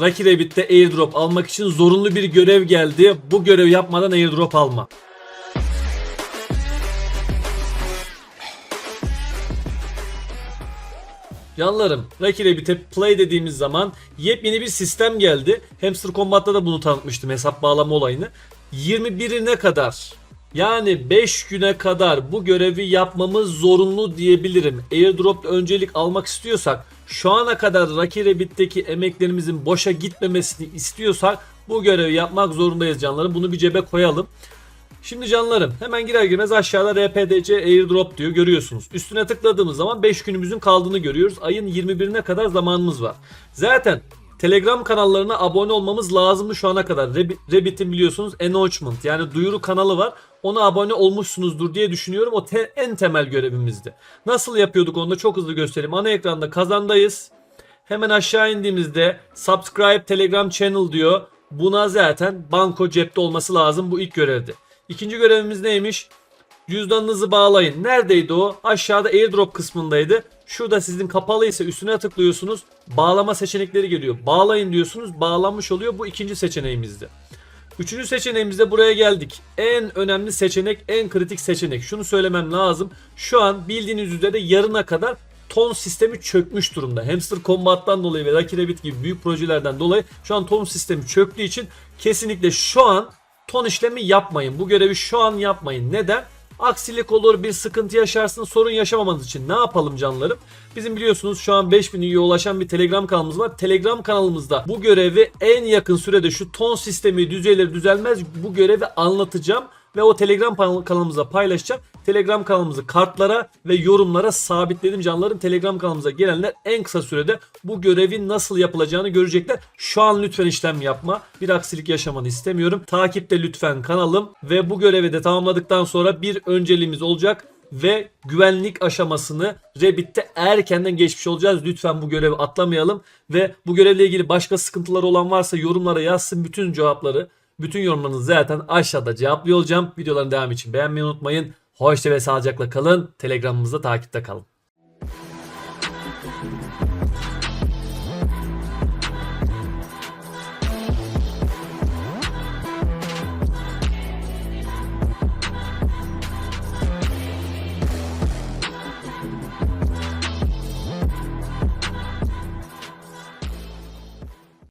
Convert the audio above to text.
Rocky Rabbit'te airdrop almak için zorunlu bir görev geldi. Bu görevi yapmadan airdrop alma. Canlarım, Rocky Rabbit'e play dediğimiz zaman yepyeni bir sistem geldi. Hamster Combat'ta da bunu tanıtmıştım hesap bağlama olayını. 21'ine kadar yani 5 güne kadar bu görevi yapmamız zorunlu diyebilirim. Airdrop öncelik almak istiyorsak şu ana kadar Rocky Rabbit'teki emeklerimizin boşa gitmemesini istiyorsak bu görevi yapmak zorundayız canlarım. Bunu bir cebe koyalım. Şimdi canlarım hemen girer girmez aşağıda RPDC airdrop diyor görüyorsunuz. Üstüne tıkladığımız zaman 5 günümüzün kaldığını görüyoruz. Ayın 21'ine kadar zamanımız var. Zaten Telegram kanallarına abone olmamız lazımdı şu ana kadar. Rabbit'in biliyorsunuz announcement yani duyuru kanalı var. Ona abone olmuşsunuzdur diye düşünüyorum. O te- en temel görevimizdi. Nasıl yapıyorduk onu da çok hızlı göstereyim. Ana ekranda kazandayız. Hemen aşağı indiğimizde subscribe telegram channel diyor. Buna zaten banko cepte olması lazım. Bu ilk görevdi. İkinci görevimiz neymiş? Cüzdanınızı bağlayın. Neredeydi o? Aşağıda airdrop kısmındaydı. Şurada sizin kapalıysa üstüne tıklıyorsunuz. Bağlama seçenekleri geliyor. Bağlayın diyorsunuz. Bağlanmış oluyor. Bu ikinci seçeneğimizdi. Üçüncü seçeneğimizde buraya geldik. En önemli seçenek, en kritik seçenek. Şunu söylemem lazım. Şu an bildiğiniz üzere yarına kadar ton sistemi çökmüş durumda. Hamster Combat'tan dolayı ve Lucky Rabbit gibi büyük projelerden dolayı şu an ton sistemi çöktüğü için kesinlikle şu an ton işlemi yapmayın. Bu görevi şu an yapmayın. Neden? Aksilik olur, bir sıkıntı yaşarsınız, sorun yaşamamanız için ne yapalım canlarım? Bizim biliyorsunuz şu an 5000 üyeye ulaşan bir Telegram kanalımız var. Telegram kanalımızda bu görevi en yakın sürede şu ton sistemi düzelir düzelmez bu görevi anlatacağım ve o Telegram kanalımıza paylaşacağım. Telegram kanalımızı kartlara ve yorumlara sabitledim canlarım. Telegram kanalımıza gelenler en kısa sürede bu görevin nasıl yapılacağını görecekler. Şu an lütfen işlem yapma. Bir aksilik yaşamanı istemiyorum. Takipte lütfen kanalım ve bu görevi de tamamladıktan sonra bir önceliğimiz olacak ve güvenlik aşamasını Rabbit'te erkenden geçmiş olacağız. Lütfen bu görevi atlamayalım ve bu görevle ilgili başka sıkıntıları olan varsa yorumlara yazsın bütün cevapları. Bütün yorumlarınızı zaten aşağıda cevaplıyor olacağım. Videoların devamı için beğenmeyi unutmayın. Hoşça ve sağlıcakla kalın. Telegramımızda takipte kalın.